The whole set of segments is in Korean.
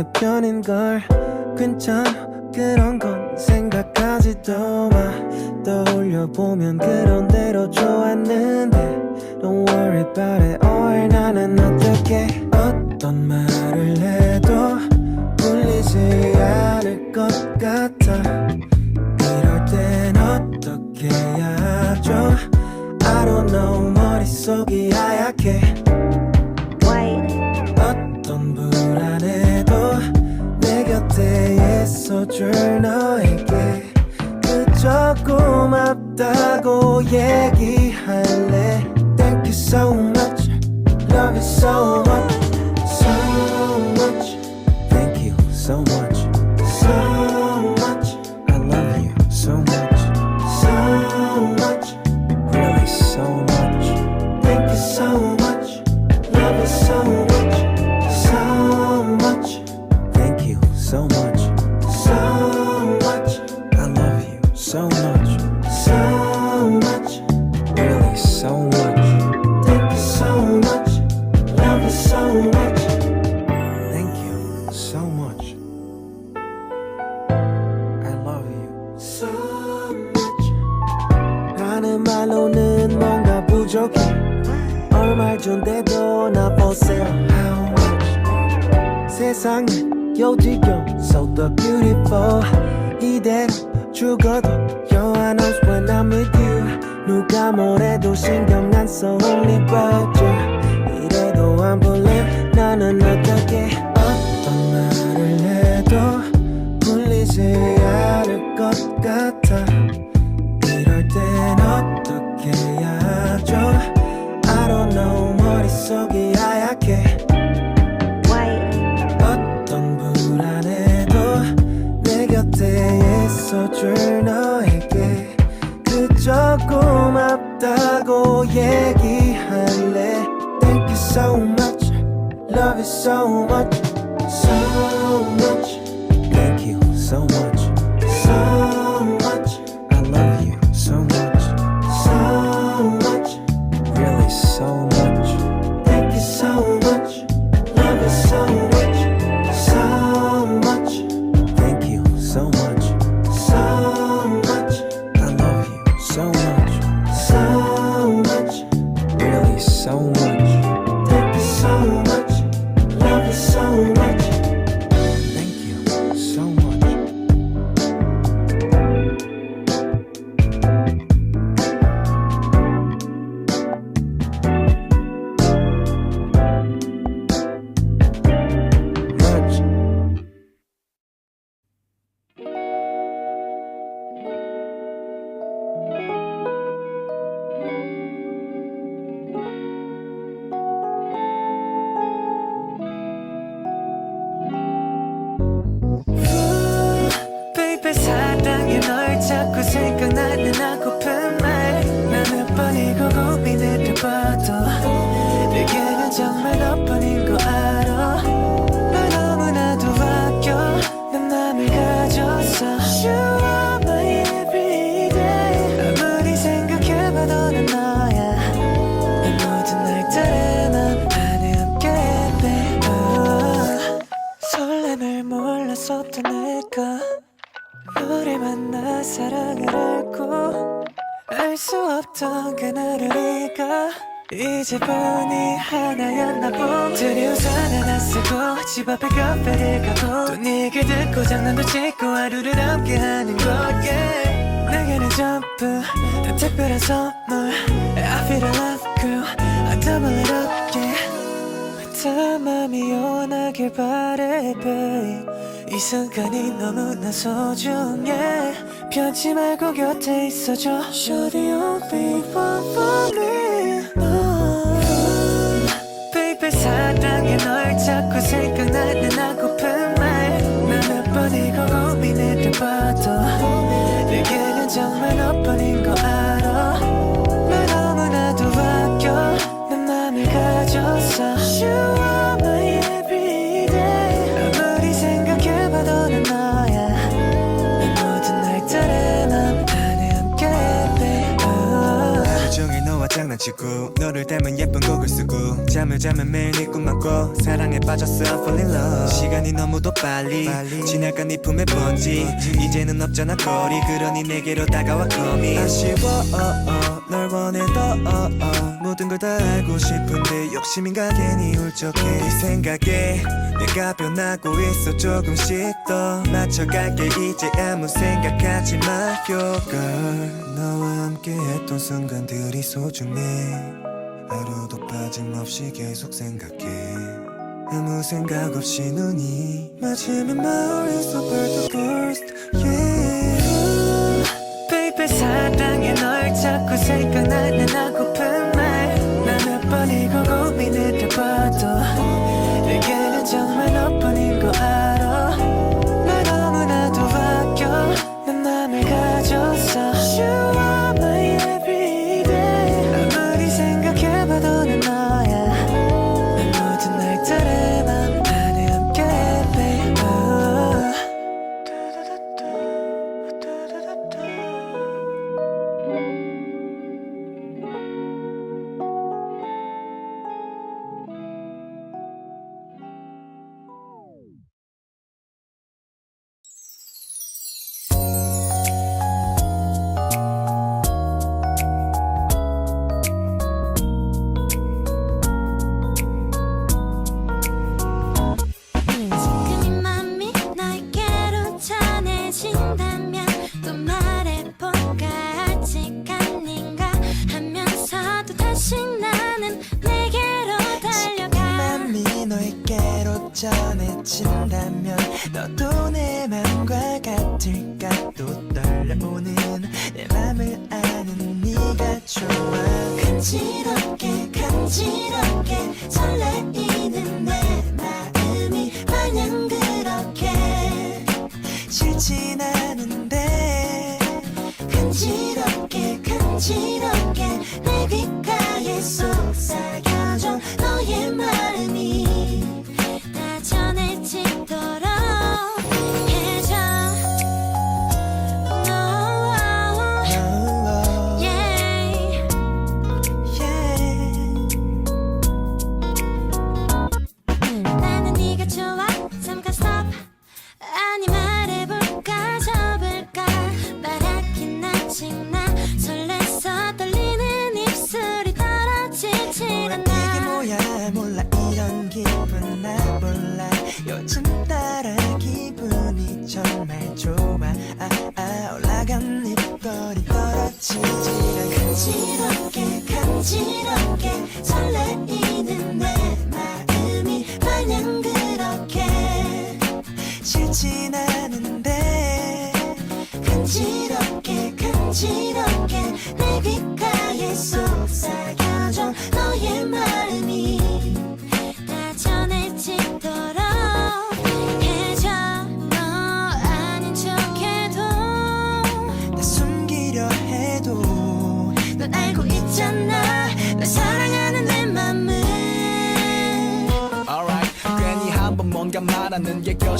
난 너의 편인 걸 괜찮아 그런 건 생각하지도 마. 떠올려보면 그런 대로 좋았는데. Don't worry about it or 나는 어떻게 어떤 말을 해도 풀리지 않을 것 같아. 이럴 땐 어떻게 해야 하죠? I don't know 머릿속이 하얗게 있어줄 너에게 그저 고맙다고 얘기할래 Thank you so much Love you so much 고맙다고 얘기할래 Thank you so much Love you so much So much Thank you so much So much I love you so much So much Really so much Thank you so much Love you so much So much Thank you so much So much I love you so much 이제뿐이 하나였나 봄. 두려워서 하나 쓰고 집 앞에 카페를 가고 또네 얘기 듣고 장난도 치고 하루를 함께하는 것 yeah. 내게는 전부 다 특별한 선물. I feel alive girl I double it up yeah 다 맘이 원하길 바래 babe. 이 순간이 너무나 소중해. 변치 말고 곁에 있어줘. Shorty you'll be one 지고 너를 닮은 예쁜 곡을 쓰고 잠을 자면 매일 네 꿈만 꿔 사랑에 빠졌어 fall in love. 시간이 너무도 빨리, 지나간 네 품에 번지. 이제는 없잖아 거리. 그러니 내게로 다가와 거미. 아쉬워 어, 어, 널 원해 더 어, 어. 모든 걸 다 알고 싶은데 욕심인가 괜히 울적해. 네 생각에 내가 변하고 있어 조금씩 더 맞춰갈게. 이제 아무 생각하지 마요. girl 너와 함께 했던 순간들이 소중해. 하루도 빠짐없이 계속 생각해. 아무 생각 없이 눈이 맞으면 마을에서 bird first yeah. Baby 사랑해. 널 자꾸 생각나는 하 싫진 않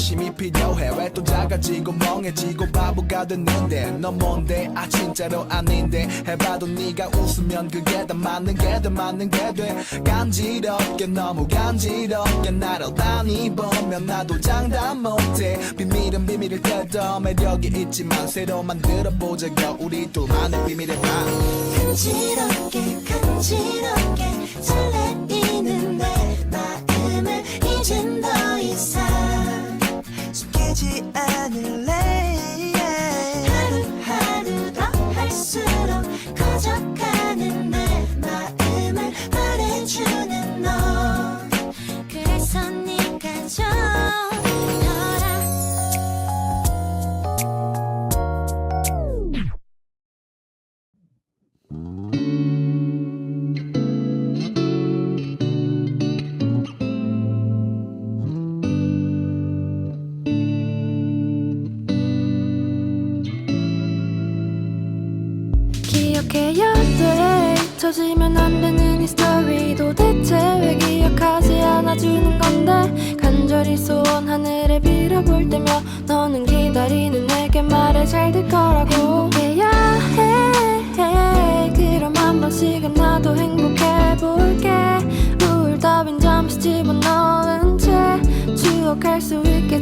결심이 필요해. 왜 또 작아지고 멍해지고 바보가 됐는데? 너 뭔데? 아 진짜로 아닌데? 해봐도 네가 웃으면 그게 다 맞는 게 다 맞는 게 돼. 간지럽게 너무 간지럽게 나를 다니 보면 나도 장담 못해. 비밀은 비밀일 때도 매력이 있지만 새로 만들어보자고 우리 둘만의 비밀의 방 간지럽게 간지럽게 설레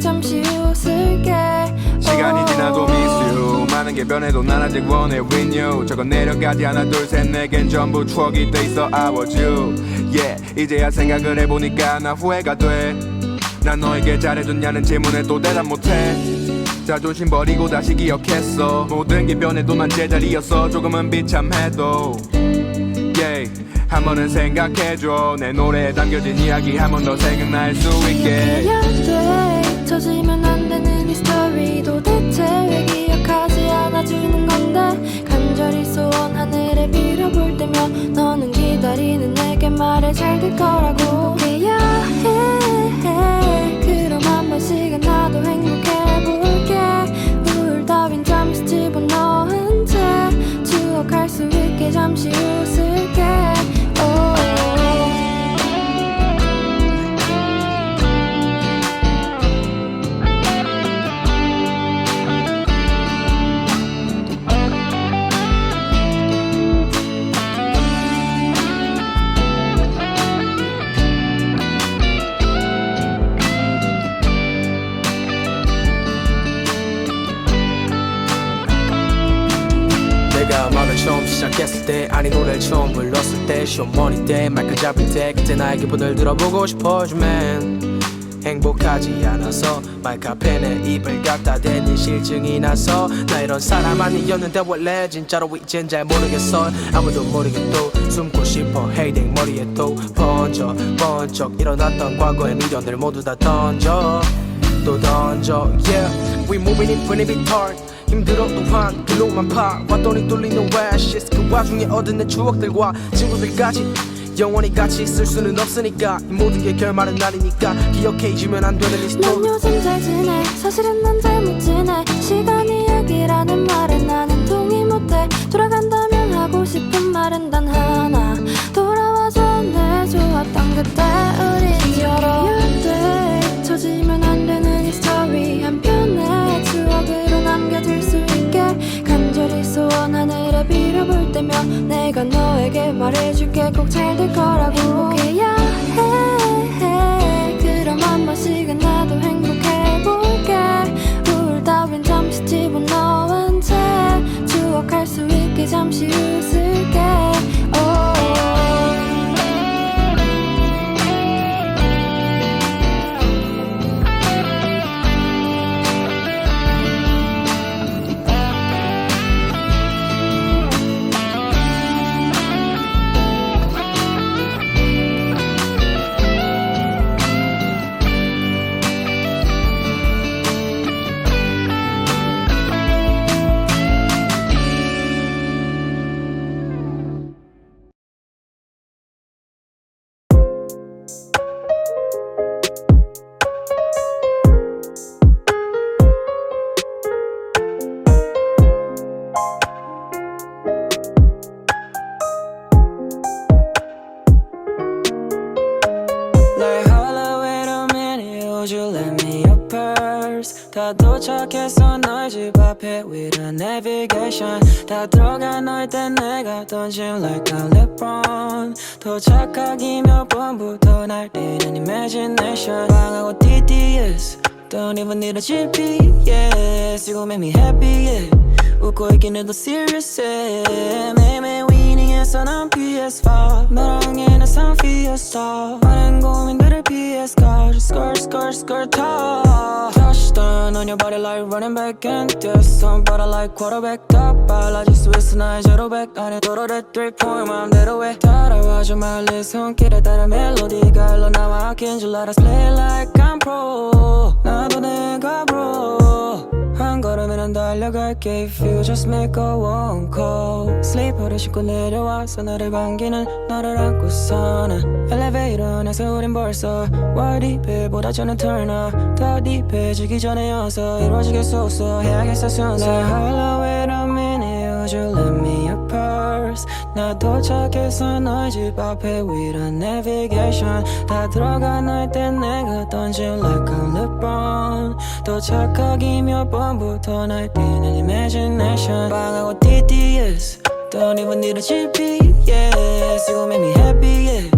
잠시 웃을게. 시간이 Oh. 지나도 miss you 많은 게 변해도 난 아직 원해 with you. 저건 내려가지 하나 둘셋 내겐 전부 추억이 돼 있어 I was you. Yeah 이제야 생각을 해보니까 나 후회가 돼난 너에게 잘해줬냐는 질문에 또 대답 못해. 자존심 버리고 다시 기억했어. 모든 게 변해도 난 제자리였어. 조금은 비참해도. Yeah 한 번은 생각해줘. 내 노래에 담겨진 이야기 한 번 더 생각날 수 있게 잊혀지면 안 되는 이 스토리 도 기분을 들어보고 싶어져 man 행복하지 않아서 내 입을 갖다 대니 실증이 나서 나 이런 사람 아니었는데 원래 진짜로 이젠 잘 모르겠어. 아무도 모르겠도 숨고 싶어. 헤이딩 머리에 또 번져 번쩍 일어났던 과거의 미련들 모두 다 던져. 또 던져. Yeah we moving in pretty bit hard 힘들어 또한 글로만 파. 왔더니 뚫리는 웨시스 그 와중에 얻은 내 추억들과 친구들까지 영원히 같이 있을 수는 없으니까 이 모든 게 결말은 아니니까 기억해 잊으면 안 되는 이난 스토리 요즘 잘 지내. 사실은 난 잘 못 지내. 시간이 약이라는 말에 나는 동의 못해. 돌아간다면 하고 싶은 말은 단 하나. 돌아와줘 내 좋았던 그때 우린 열어야 돼 잊혀지면 너에게 말해줄게 꼭 잘 될 거라고. 행복해야 해 그럼 한 번씩은 나도 행복해볼게. 우울 따윈 잠시 집어넣은 채 추억할 수 있게 잠시 웃을게. Oh. a navigation 다 들어가 너희 때 내가 던진 like a LeBron 도착하기 몇 분부터 날뛰는 imagination 방하고 DDS Don't even need a GPS You gon' make me happy yeah 웃고 있긴 해도 serious yeah 매일매일 위닝해서 난 PS4 너랑 해는 산 fiesta 많은 고민들을 PS car Skirt skirt skirt top Touchdown on your body like running back and this Somebody like quarterback top 빨라질 수 있어 나의 제로 백 안에 도로래 three point 마음대로 해 따라와줘 말리 손길에 따라 멜로디가 흘러나와 아낀 줄 알아 Play like I'm pro 나도 내가 bro 한 걸음에는 달려갈게. If you just make a one call. 슬리퍼를 신고 내려와서 나를 반기는 너를 안고서는 엘리베이터 안에서 우린 벌써 월 딥해보다 저는 turn up. 더 딥해지기 전에 여서 이루어지겠어 없어 해야겠어 순서. Hello wait a minute. Would you lend me maps 나 도착했어 너희 집 앞에 위란 navigation 다 들어가 날땐 내가 던질 like a LeBron 도착하기 몇 번부터 날 뛰는 imagination 빵하고 DDS Don't even need a GPS You make me happy yeah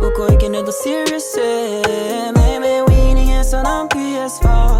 웃고 있긴 해도 serious yeah 매일매일 위닝해서 난 PS4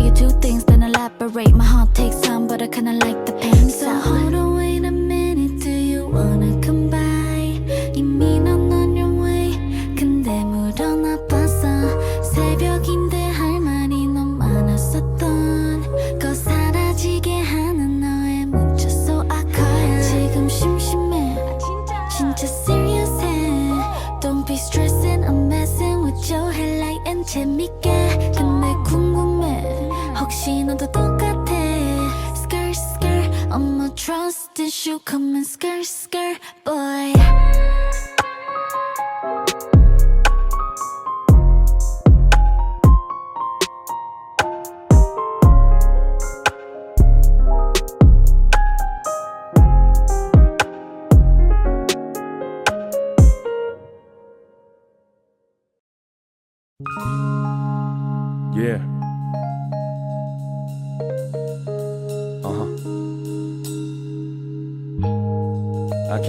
tell you two things, then elaborate. My heart takes time, but I kinda like the pain. So hold on. trust issue come and scare, scare, boy. Yeah.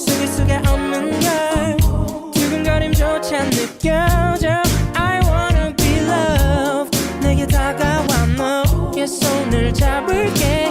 숨길 수가 없는 걸 두근거림조차 느껴져. I wanna be loved. 내게 다가와 너의 손을 잡을게.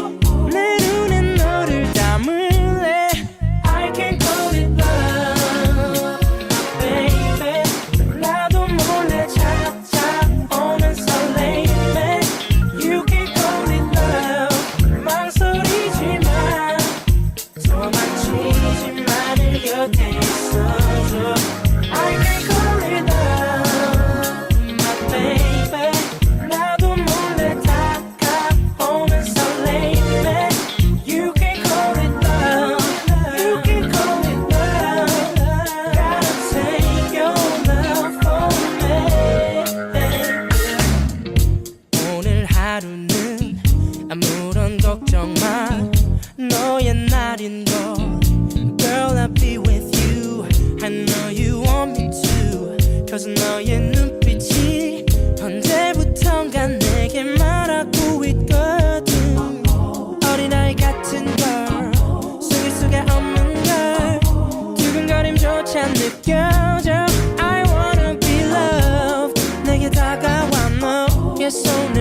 Cause 너의 눈빛이 언제부턴가 내게 말하고 있거든. 어린아이 같은 걸 숨길 수가 없는 걸 두근거림조차 느껴져. I wanna be loved. 내게 다가와 너의 손에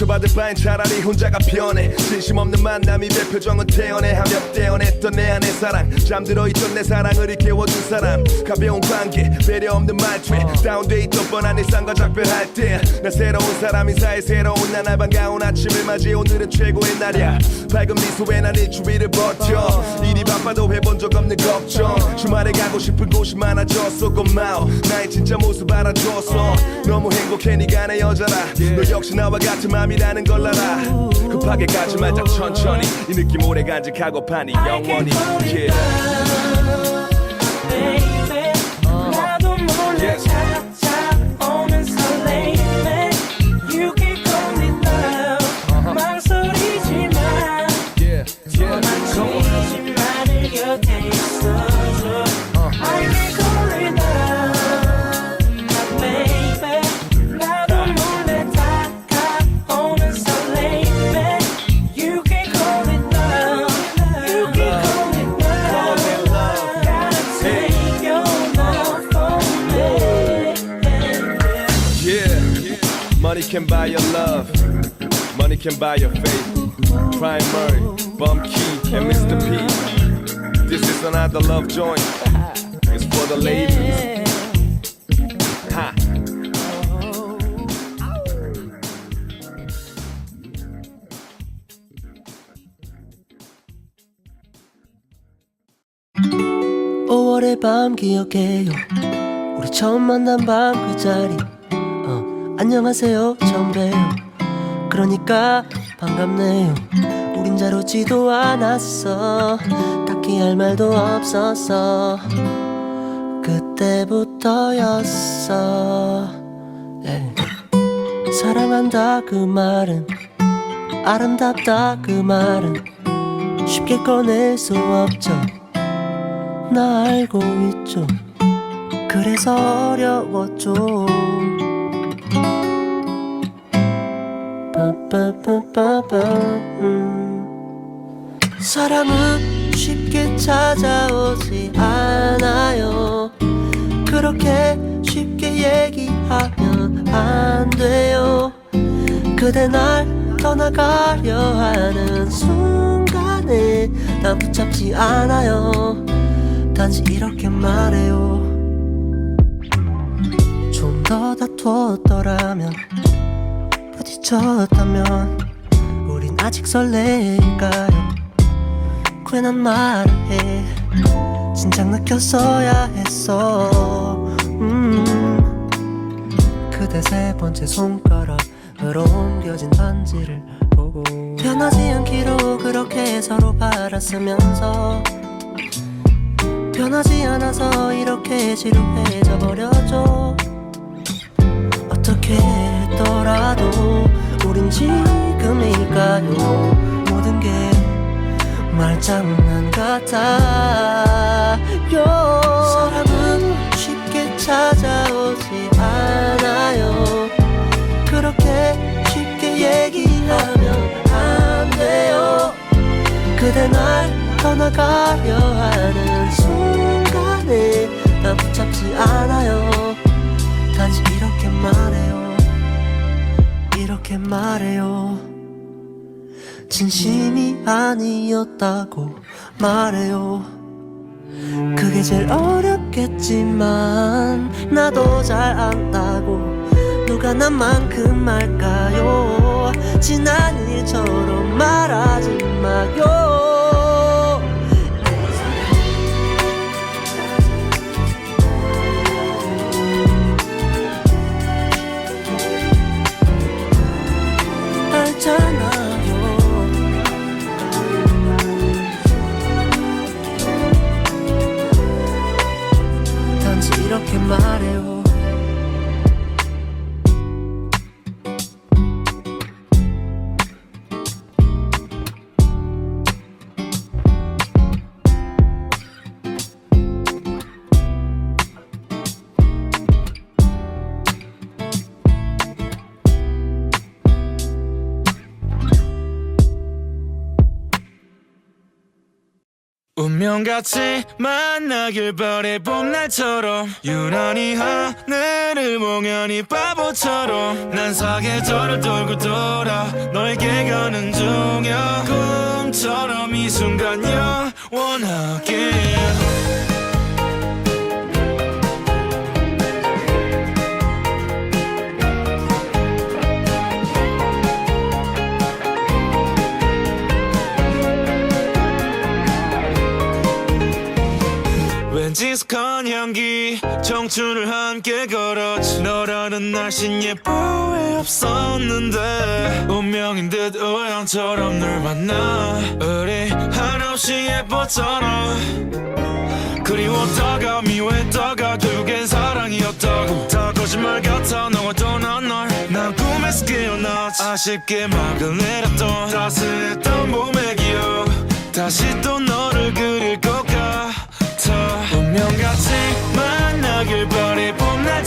상처받을 바엔 차라리 혼자가 편해. 진심 없는 만남이 내 표정은 태연해. 하며 떼어냈던 내 안의 사랑. 잠들어 있던 내 사랑을 일깨워준 사람. 가벼운 관계 배려 없는 말투에 다운돼 있던 뻔한 일상과 작별할 때 나 새로운 사람 인사에 새로운 나날 반가운 아침을 맞이 오늘은 최고의 날이야. 밝은 미소에 난 일주일을 버텨. 일이 바빠도 해본 적 없는 걱정. 주말에 가고 싶은 곳이 많아졌어 고마워. 나의 진짜 모습 알아줘서 너무 행복해 네가 내 여자라. 너 역시 나와 같은 맘이 라는 걸 알아. 급하게 가지 말자 천천히. 이 느낌 오래 간직하고 파니 영원히. yeah. Can buy your faith. Primary, Bum Key, and Mr. P. This is another love joint. It's for the ladies. Ha. 오월의밤 기억해요 우리 처음 만난 밤 그 자리 어, 안녕하세요 처음 봬요 그러니까 반갑네요. 우린 자루지도 않았어. 딱히 할 말도 없었어 그때부터였어. 예. 사랑한다 그 말은 아름답다 그 말은 쉽게 꺼낼 수 없죠. 나 알고 있죠. 그래서 어려웠죠 음. 사랑은 쉽게 찾아오지 않아요. 그렇게 쉽게 얘기하면 안 돼요. 그대 날 떠나가려 하는 순간에 난 붙잡지 않아요. 단지 이렇게 말해요. 좀 더 다투었더라면 부딪혔다면 우린 아직 설레일까요? 괜한 말을 해. 진작 느꼈어야 했어. 음. 그대 세 번째 손가락으로 옮겨진 반지를 보고 변하지 않기로 그렇게 서로 바랐으면서 변하지 않아서 이렇게 지루해져 버렸죠 어떻게 했더라도 우린 지금일까요? 모든 게 말장난 같아요. 사랑은 쉽게 찾아오지 않아요. 그렇게 쉽게 얘기하면 안 돼요. 그대 날 떠나가려 하는 순간에 난 붙잡지 않아요. 단지 말해요. 이렇게 말해요. 진심이 아니었다고 말해요. 그게 제일 어렵겠지만 나도 잘 안다고 누가 나만큼 말까요? 지난 일처럼 말하지 마요 운명같이 만나길 바래 봄날처럼. 유난히 하늘을 멍하니 바보처럼. 난 사계절을 돌고 돌아 너에게 가는 중이야. 꿈처럼 이 순간 영원하게 청춘을 함께 걸었지. 너라는 날씬 예뻐 왜 없었는데. 운명인 듯 우연처럼 널 만나. 우리 한없이 예뻤잖아. 그리웠다가 미워했다가 결국엔 사랑이었다고. 다 거짓말 같아 너와 떠난 날난 꿈에서 깨어났지. 아쉽게 막을 내렸던 따스했던 봄의 기억. 다시 또 너를 그릴 것 운명 같이 만나길 바래. 봄날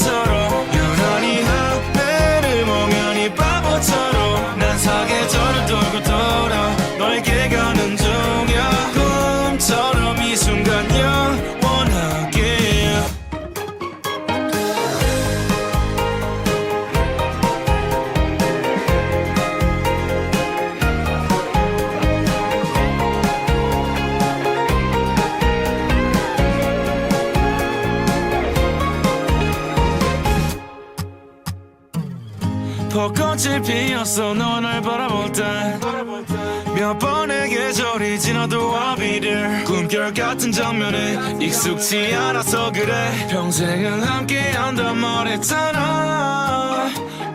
익숙치 않아서 그래. 평생을 함께 한단 말했잖아.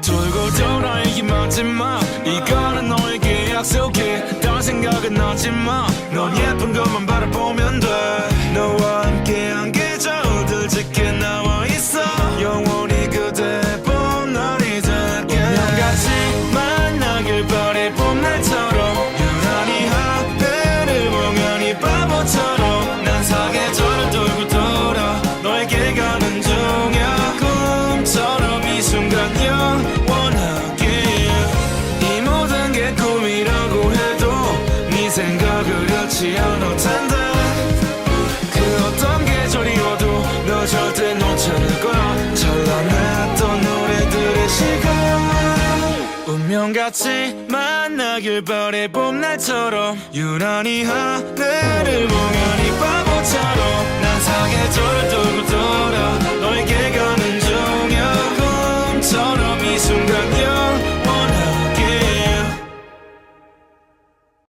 돌고 돌아 얘기만 지마. 이거는 너에게 약속해. 다른 생각은 하지마. 넌 예쁜 것만 바라보면 돼. 너와 운명같이 만나길 바래 봄날처럼. 유난히 하늘을 멍하니 바보처럼. 난 사계절을 돌고 돌아 너에게 가는 중이야 꿈처럼 이 순간